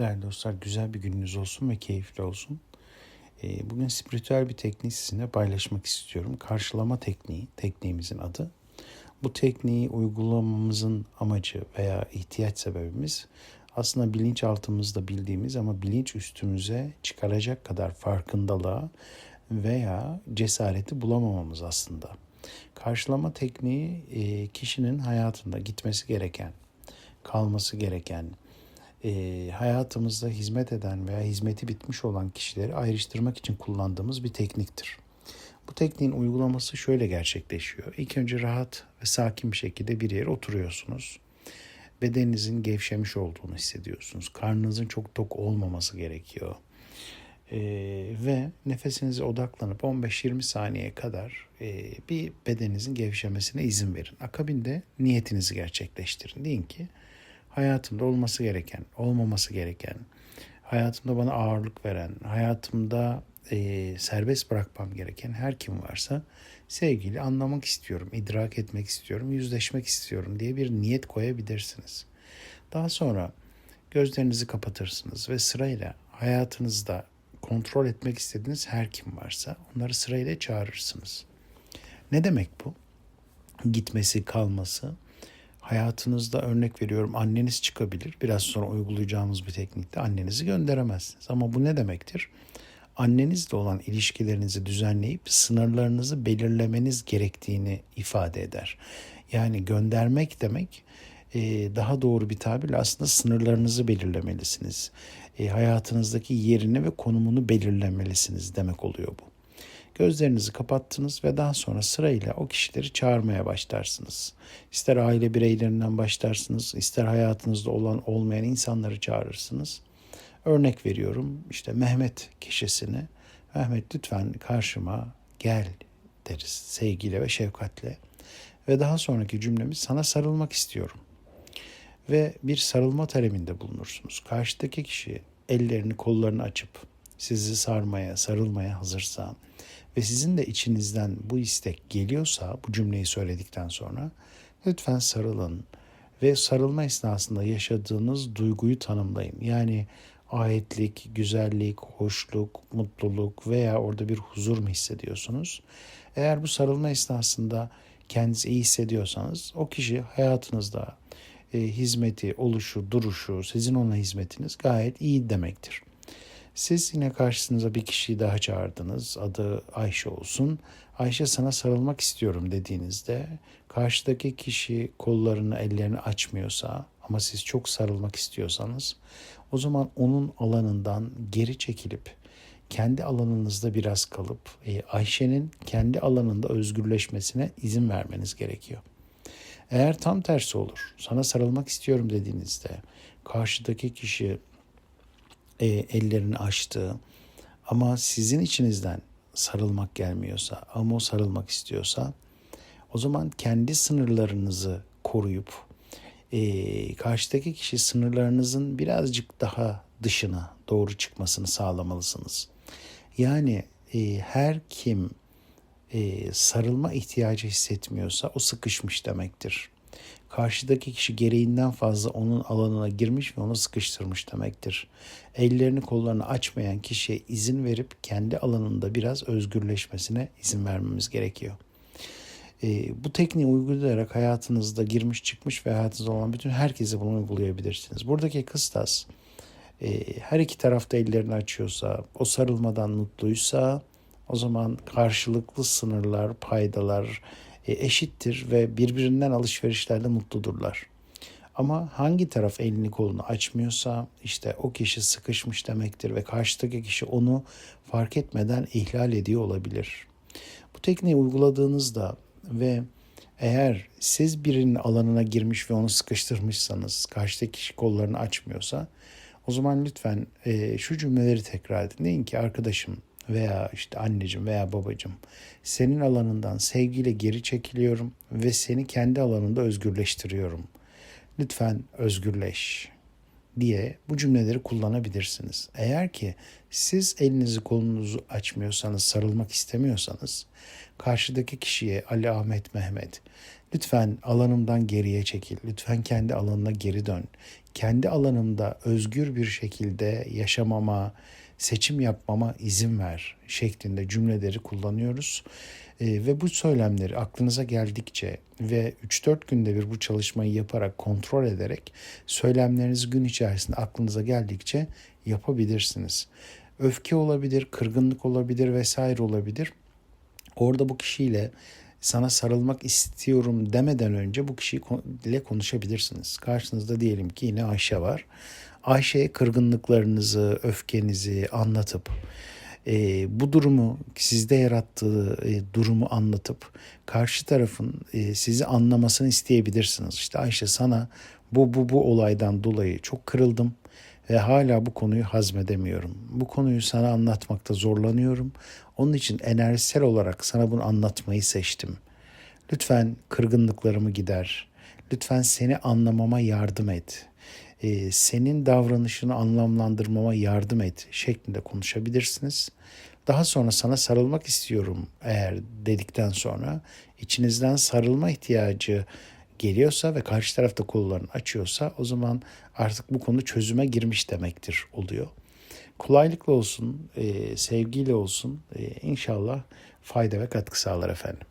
Değerli dostlar güzel bir gününüz olsun ve keyifli olsun. Ee, Bugün spiritüel bir tekniği sizinle paylaşmak istiyorum. Karşılama tekniği, tekniğimizin adı. Bu tekniği uygulamamızın amacı veya ihtiyaç sebebimiz aslında bilinçaltımızda bildiğimiz ama bilinç üstümüze çıkaracak kadar farkındalığa veya cesareti bulamamamız aslında. Karşılama tekniği e, kişinin hayatında gitmesi gereken, kalması gereken, e, hayatımızda hizmet eden veya hizmeti bitmiş olan kişileri ayrıştırmak için kullandığımız bir tekniktir. Bu tekniğin uygulaması şöyle gerçekleşiyor. İlk önce rahat ve sakin bir şekilde bir yere oturuyorsunuz. Bedeninizin gevşemiş olduğunu hissediyorsunuz. Karnınızın çok tok olmaması gerekiyor. Ee, ve nefesinize odaklanıp 15-20 saniye kadar e, bir bedeninizin gevşemesine izin verin. Akabinde niyetinizi gerçekleştirin. Deyin ki hayatımda olması gereken, olmaması gereken, hayatımda bana ağırlık veren, hayatımda e, serbest bırakmam gereken her kim varsa sevgili anlamak istiyorum, idrak etmek istiyorum, yüzleşmek istiyorum diye bir niyet koyabilirsiniz. Daha sonra gözlerinizi kapatırsınız ve sırayla hayatınızda kontrol etmek istediğiniz her kim varsa onları sırayla çağırırsınız. Ne demek bu? Gitmesi, kalması, hayatınızda örnek veriyorum anneniz çıkabilir. Biraz sonra uygulayacağımız bir teknikte annenizi gönderemezsiniz. Ama bu ne demektir? Annenizle olan ilişkilerinizi düzenleyip sınırlarınızı belirlemeniz gerektiğini ifade eder. Yani göndermek demek e, daha doğru bir tabirle aslında sınırlarınızı belirlemelisiniz. E, hayatınızdaki yerini ve konumunu belirlemelisiniz demek oluyor bu. Gözlerinizi kapattınız ve daha sonra sırayla o kişileri çağırmaya başlarsınız. İster aile bireylerinden başlarsınız, ister hayatınızda olan olmayan insanları çağırırsınız. Örnek veriyorum işte Mehmet kişisini. Mehmet lütfen karşıma gel deriz sevgiyle ve şefkatle. Ve daha sonraki cümlemiz sana sarılmak istiyorum. Ve bir sarılma talebinde bulunursunuz. Karşıdaki kişi ellerini kollarını açıp sizi sarmaya, sarılmaya hazırsa ve sizin de içinizden bu istek geliyorsa bu cümleyi söyledikten sonra lütfen sarılın ve sarılma esnasında yaşadığınız duyguyu tanımlayın. Yani ayetlik, güzellik, hoşluk, mutluluk veya orada bir huzur mu hissediyorsunuz? Eğer bu sarılma esnasında kendinizi iyi hissediyorsanız o kişi hayatınızda e, hizmeti, oluşu, duruşu, sizin ona hizmetiniz gayet iyi demektir. Siz yine karşınıza bir kişiyi daha çağırdınız. Adı Ayşe olsun. Ayşe sana sarılmak istiyorum dediğinizde karşıdaki kişi kollarını, ellerini açmıyorsa ama siz çok sarılmak istiyorsanız o zaman onun alanından geri çekilip kendi alanınızda biraz kalıp e, Ayşe'nin kendi alanında özgürleşmesine izin vermeniz gerekiyor. Eğer tam tersi olur, sana sarılmak istiyorum dediğinizde karşıdaki kişi e, ellerini açtı ama sizin içinizden sarılmak gelmiyorsa ama o sarılmak istiyorsa o zaman kendi sınırlarınızı koruyup e, karşıdaki kişi sınırlarınızın birazcık daha dışına doğru çıkmasını sağlamalısınız. Yani e, her kim e, sarılma ihtiyacı hissetmiyorsa o sıkışmış demektir karşıdaki kişi gereğinden fazla onun alanına girmiş ve onu sıkıştırmış demektir. Ellerini kollarını açmayan kişiye izin verip kendi alanında biraz özgürleşmesine izin vermemiz gerekiyor. E, bu tekniği uygulayarak hayatınızda girmiş çıkmış ve hayatınızda olan bütün herkese bunu uygulayabilirsiniz. Buradaki kıstas e, her iki tarafta ellerini açıyorsa, o sarılmadan mutluysa o zaman karşılıklı sınırlar, paydalar, eşittir ve birbirinden alışverişlerde mutludurlar. Ama hangi taraf elini kolunu açmıyorsa işte o kişi sıkışmış demektir ve karşıdaki kişi onu fark etmeden ihlal ediyor olabilir. Bu tekniği uyguladığınızda ve eğer siz birinin alanına girmiş ve onu sıkıştırmışsanız, karşıdaki kişi kollarını açmıyorsa o zaman lütfen e, şu cümleleri tekrar edin. Ki arkadaşım veya işte anneciğim veya babacığım senin alanından sevgiyle geri çekiliyorum ve seni kendi alanında özgürleştiriyorum. Lütfen özgürleş diye bu cümleleri kullanabilirsiniz. Eğer ki siz elinizi kolunuzu açmıyorsanız, sarılmak istemiyorsanız karşıdaki kişiye Ali Ahmet Mehmet lütfen alanımdan geriye çekil. Lütfen kendi alanına geri dön. Kendi alanımda özgür bir şekilde yaşamama, seçim yapmama izin ver şeklinde cümleleri kullanıyoruz. E, ve bu söylemleri aklınıza geldikçe ve 3-4 günde bir bu çalışmayı yaparak kontrol ederek söylemlerinizi gün içerisinde aklınıza geldikçe yapabilirsiniz. Öfke olabilir, kırgınlık olabilir vesaire olabilir. Orada bu kişiyle sana sarılmak istiyorum demeden önce bu kişiyle konuşabilirsiniz. Karşınızda diyelim ki yine Ayşe var. Ayşe'ye kırgınlıklarınızı, öfkenizi anlatıp e, bu durumu sizde yarattığı e, durumu anlatıp karşı tarafın e, sizi anlamasını isteyebilirsiniz. İşte Ayşe sana bu bu bu olaydan dolayı çok kırıldım ve hala bu konuyu hazmedemiyorum. Bu konuyu sana anlatmakta zorlanıyorum. Onun için enerjisel olarak sana bunu anlatmayı seçtim. Lütfen kırgınlıklarımı gider. Lütfen seni anlamama yardım et. Ee, senin davranışını anlamlandırmama yardım et şeklinde konuşabilirsiniz. Daha sonra sana sarılmak istiyorum eğer dedikten sonra içinizden sarılma ihtiyacı geliyorsa ve karşı tarafta kollarını açıyorsa o zaman artık bu konu çözüme girmiş demektir oluyor. Kolaylıkla olsun, e, sevgiyle olsun e, inşallah fayda ve katkı sağlar efendim.